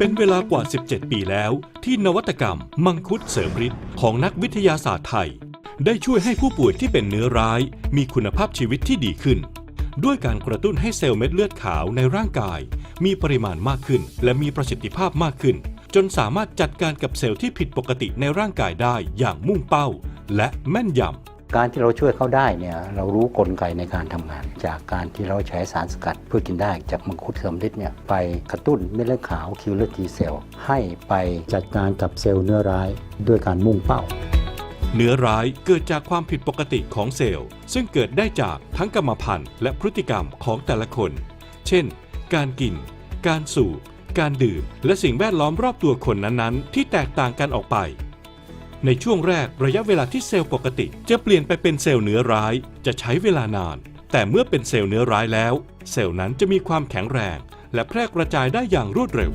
เป็นเวลากว่า 17 ปีแล้ว ที่นวัตกรรม มังคุดเสริมฤทธิ์ของนักวิทยาศาสตร์ไทย ได้ช่วยให้ผู้ป่วยที่เป็นเนื้อร้าย มีคุณภาพชีวิตที่ดีขึ้น ด้วยการกระตุ้นให้เซลล์เม็ดเลือดขาวในร่างกาย มีปริมาณมากขึ้น และมีประสิทธิภาพมากขึ้น จนสามารถจัดการกับเซลล์ที่ผิดปกติในร่างกายได้อย่างมุ่งเป้า และแม่นยำ การที่เราช่วยเขาได้เนี่ยเรารู้กลไกในการทำงาน จากการที่เราใช้สารสกัดเพื่อกินได้จากมังคุดเสริมฤทธิ์เนี่ยไปกระตุ้นเม็ดเลือดขาวคิวเลอร์ทีเซลให้ไปจัดการกับเซลล์เนื้อร้ายด้วยการมุ่งเป้า เนื้อร้ายเกิดจากความผิดปกติของเซลล์ ซึ่งเกิดได้จากทั้งกรรมพันธุ์และพฤติกรรมของแต่ละคน เช่น การกิน การสูบการดื่ม และสิ่งแวดล้อมรอบตัวคนนั้นๆ ที่แตกต่างกันออกไป ในช่วงแรกระยะเวลาที่เซลล์ปกติ จะเปลี่ยนไปเป็นเซลล์เนื้อร้าย จะใช้เวลานาน แต่เมื่อเป็นเซลล์เนื้อร้ายแล้ว เซลล์นั้นจะมีความแข็งแรง และแพร่กระจายได้อย่างรวดเร็ว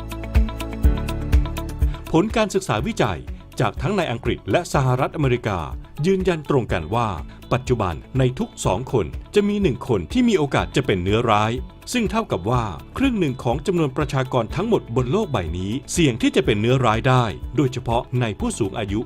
ผลการศึกษาวิจัยจากทั้งในอังกฤษและสหรัฐอเมริกา ยืนยันตรงกันว่า ปัจจุบันในทุกสองคนจะมีหนึ่งคนที่มีโอกาสจะเป็นเนื้อร้าย ซึ่งเท่ากับว่าครึ่งหนึ่งของจำนวนประชากรทั้งหมดบนโลกใบนี้ เสี่ยงที่จะเป็นเนื้อร้ายได้ โดยเฉพาะในผู้สูงอายุ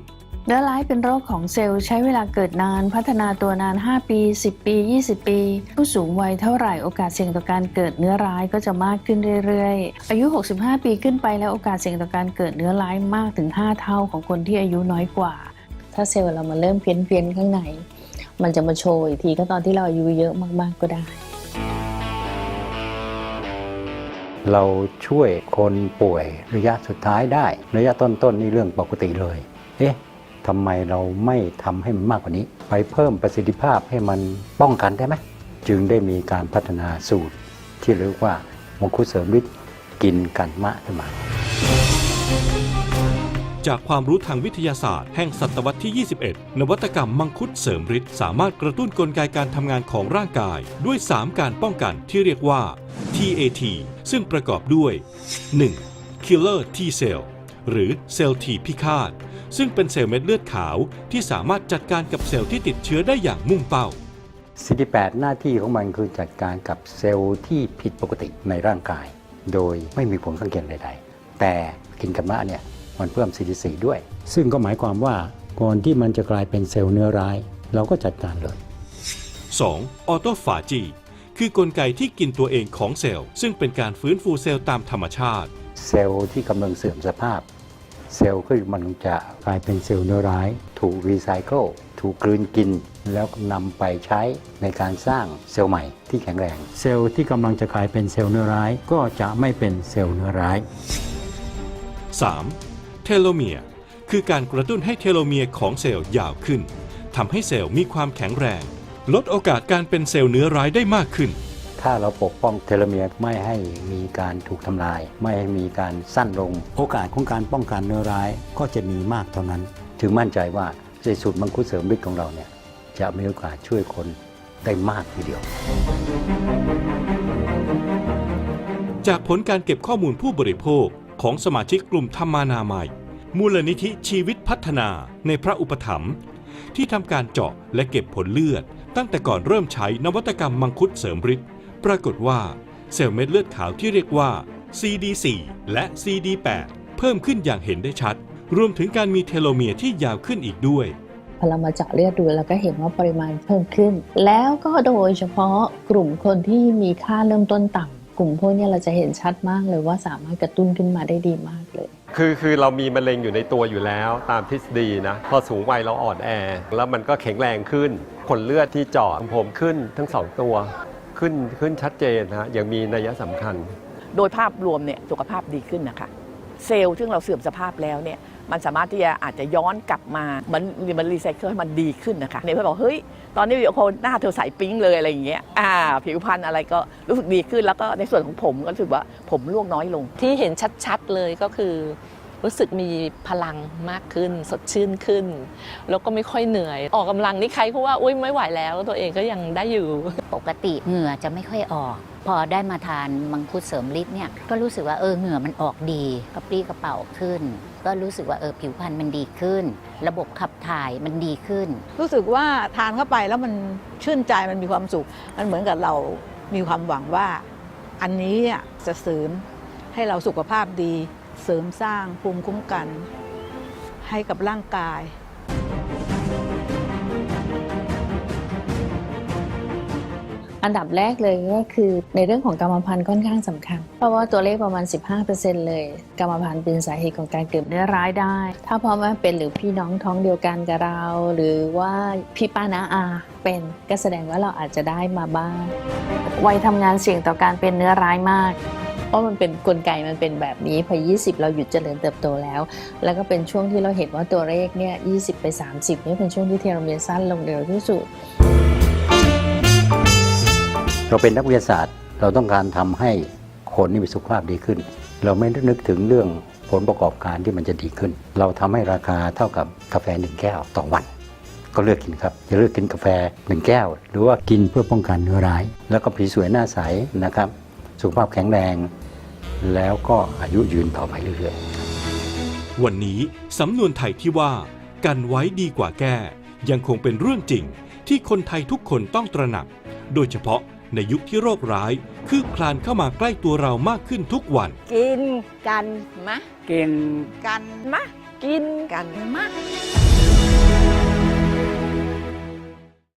เนื้อร้ายเป็นโรคของเซลล์ใช้เวลาเกิดนานพัฒนาตัวนาน 5 ปี 10 ปี 20 ปี ผู้สูงวัยเท่าไหร่โอกาสเสี่ยงต่อการเกิดเนื้อร้ายก็จะมากขึ้นเรื่อยๆ อายุ 65 ปีขึ้นไปแล้วโอกาสเสี่ยงต่อการเกิดเนื้อร้ายมากถึง 5 เท่าของคนที่อายุน้อยกว่า ถ้าเซลล์เรามาเริ่มเพี้ยนเพียนๆข้างใน มันจะมาโชว์อีกทีก็ตอนที่เราอายุเยอะมากๆก็ได้ เราช่วยคนป่วยระยะสุดท้ายได้ ระยะต้นๆนี่เรื่องปกติเลย เอ๊ะ ทำไมเราไม่ทำให้มันมากกว่านี้ ไปเพิ่มประสิทธิภาพให้มันป้องกันได้ไหมจึงได้มีการพัฒนาสูตร ที่เรียกว่ามังคุดเสริมฤทธิ์กินกันมะขึ้นมา จากความรู้ทางวิทยาศาสตร์ แห่งศตวรรษที่ 21 นวัตกรรมมังคุดเสริมฤทธิ์สามารถกระตุ้นกลไกการทำงานของร่างกาย ด้วย 3 การป้องกันที่เรียกว่า TAT ซึ่งประกอบด้วย 1. Killer T cell หรือเซลล์ T พิฆาต ซึ่งเป็นเซลล์เม็ดเลือดขาวที่สามารถจัดการกับเซลล์ที่ติดเชื้อได้อย่างมุ่งเป้า48หน้าที่ของมันคือจัดการกับเซลล์ที่ผิดปกติในร่างกาย โดยไม่มีผลข้างเคียงใดๆ แต่กินกันมะเนี่ยมันเพิ่ม CD4 ด้วย ซึ่งก็หมายความว่าก่อนที่มันจะกลายเป็นเซลล์เนื้อร้าย เราก็จัดการเลย 2. ออโตฟาจีคือกลไกที่กินตัวเองของเซลล์ ซึ่งเป็นการฟื้นฟูเซลล์ตามธรรมชาติ เซลล์ที่กำลังเสื่อมสภาพ เซลล์ก็มันจะกลายเป็นเซลล์เนื้อร้าย ถูกรีไซเคิลถูกกลืนกิน แล้วนำไปใช้ในการสร้างเซลล์ใหม่ที่แข็งแรง เซลล์ที่กำลังจะกลายเป็นเซลล์เนื้อร้าย ก็จะไม่เป็นเซลล์เนื้อร้าย 3. เทโลเมียร์คือการกระตุ้นให้เทโลเมียร์ของเซลล์ยาวขึ้นทำให้เซลล์มีความแข็งแรง ลดโอกาสการเป็นเซลล์เนื้อร้ายได้มากขึ้น ถ้าเราปกป้องเทโลเมียร์ไม่ให้มีการถูกทำลาย ไม่ให้มีการสั้นลง โอกาสของการป้องกันเนื้อร้ายก็จะมีมากเท่านั้น ถึงมั่นใจว่าในสูตรมังคุดเสริมฤทธิ์ของเราเนี่ยจะมีโอกาสช่วยคนได้มากทีเดียว จากผลการเก็บข้อมูลผู้บริโภคของสมาชิกกลุ่มธรรมานามัย มูลนิธิชีวิตพัฒนาในพระอุปถัมภ์ที่ทำการเจาะและเก็บผลเลือด ตั้งแต่ก่อนเริ่มใช้นวัตกรรมมังคุดเสริมฤทธิ์ ปรากฏว่าเซลล์เม็ดเลือดขาวที่เรียกว่า CD4 และ CD8 เพิ่มขึ้นอย่างเห็นได้ชัด รวมถึงการมีเทโลเมียร์ที่ยาวขึ้นอีกด้วยพอเรามาเจาะเลือดดูเราก็เห็นว่าปริมาณเพิ่มขึ้น แล้วก็โดยเฉพาะกลุ่มคนที่มีค่าเริ่มต้นต่ำกลุ่มพวกเนี้ยเราจะเห็นชัดมากเลยว่าสามารถกระตุ้นขึ้นมาได้ดีมากเลย คือคือเรามีมะเร็งอยู่ในตัวอยู่แล้วตามทฤษฎีนะ พอสูงวัยเราอ่อนแอ แล้วมันก็แข็งแรงขึ้น ผลเลือดที่เจาะของผมขึ้นทั้งสองตัว ขึ้นขึ้นชัดเจนนะยังมีนัยสำคัญ โดยภาพรวมเนี่ยสุขภาพดีขึ้นนะคะเซลล์ซึ่งเราเสื่อมสภาพแล้วเนี่ยมันสามารถที่จะอาจจะย้อนกลับมามันมันรีไซเคิลให้มันดีขึ้นนะคะเนี่ยเพื่อนบอกเฮ้ยตอนนี้วิดีโอหน้าเธอใสปิ๊งเลยอะไรอย่างเงี้ยอ่า ผิวพรรณอะไรก็รู้สึกดีขึ้นแล้วก็ในส่วนของผมก็รู้สึกว่าผมร่วงน้อยลง ที่เห็นชัดๆเลยก็คือ รู้สึกมีพลังมากขึ้น สดชื่นขึ้น แล้วก็ไม่ค่อยเหนื่อย ออกกำลังนี่ใครเพราะว่าอุ้ยไม่ไหวแล้วตัวเองก็ยังได้อยู่ ปกติเหงื่อจะไม่ค่อยออก พอได้มาทานมังคุดเสริมฤทธิ์เนี่ยก็รู้สึกว่าเออเหงื่อมันออกดีกระปรี้กระเป๋าขึ้น ก็รู้สึกว่าเออผิวพรรณมันดีขึ้น ระบบขับถ่ายมันดีขึ้น รู้สึกว่าทานเข้าไปแล้วมันชื่นใจมันมีความสุข มันเหมือนกับเรามีความหวังว่า อันนี้เนี่ยจะเสริมให้เราสุขภาพดี เสริมสร้างภูมิคุ้มกัน ให้กับร่างกาย อันดับแรกเลยก็คือในเรื่องของกรรมพันธุ์ค่อนข้างสำคัญ เพราะว่าตัวเลขประมาณ 15%เลย กรรมพันธุ์เป็นสาเหตุของการเกิดเนื้อร้ายได้ ถ้าพ่อแม่เป็นหรือพี่น้องท้องเดียวกันกับเรา หรือว่าพี่ป้านาอาเป็นก็แสดงว่าเราอาจจะได้มาบ้างวัยทำงานเสี่ยงต่อการเป็นเนื้อร้ายมาก เพราะมันเป็นกลไกมันเป็นแบบนี้พอ 20 เราหยุดเจริญเติบโตแล้ว แล้วก็เป็นช่วงที่เราเห็นว่าตัวเลขเนี่ย 20 ไป 30 นี่เป็นช่วงที่เทโลเมียร์สั้นลงเร็วที่สุด เราเป็นนักวิทยาศาสตร์ เราต้องการทำให้คนนี่มีสุขภาพดีขึ้น เราไม่ได้นึกถึงเรื่องผลประกอบการที่มันจะดีขึ้น เราทำให้ราคาเท่ากับกาแฟหนึ่งแก้วต่อวัน ก็เลือกกินครับอย่าเลือกกินกาแฟหนึ่งแก้ว หรือว่ากินเพื่อป้องกันเนื้อร้าย แล้วก็ผิวสวยหน้าใสนะครับ สุขภาพแข็งแรง แล้วก็อายุยืนต่อไปเรื่อยๆ วันนี้สำนวนไทยที่ว่า กันไว้ดีกว่าแก้ ยังคงเป็นเรื่องจริง ที่คนไทยทุกคนต้องตระหนัก โดยเฉพาะในยุคที่โรคร้าย คืบคลานเข้ามาใกล้ตัวเรามากขึ้นทุกวัน กินกันมะกินกันมะกินกันมะ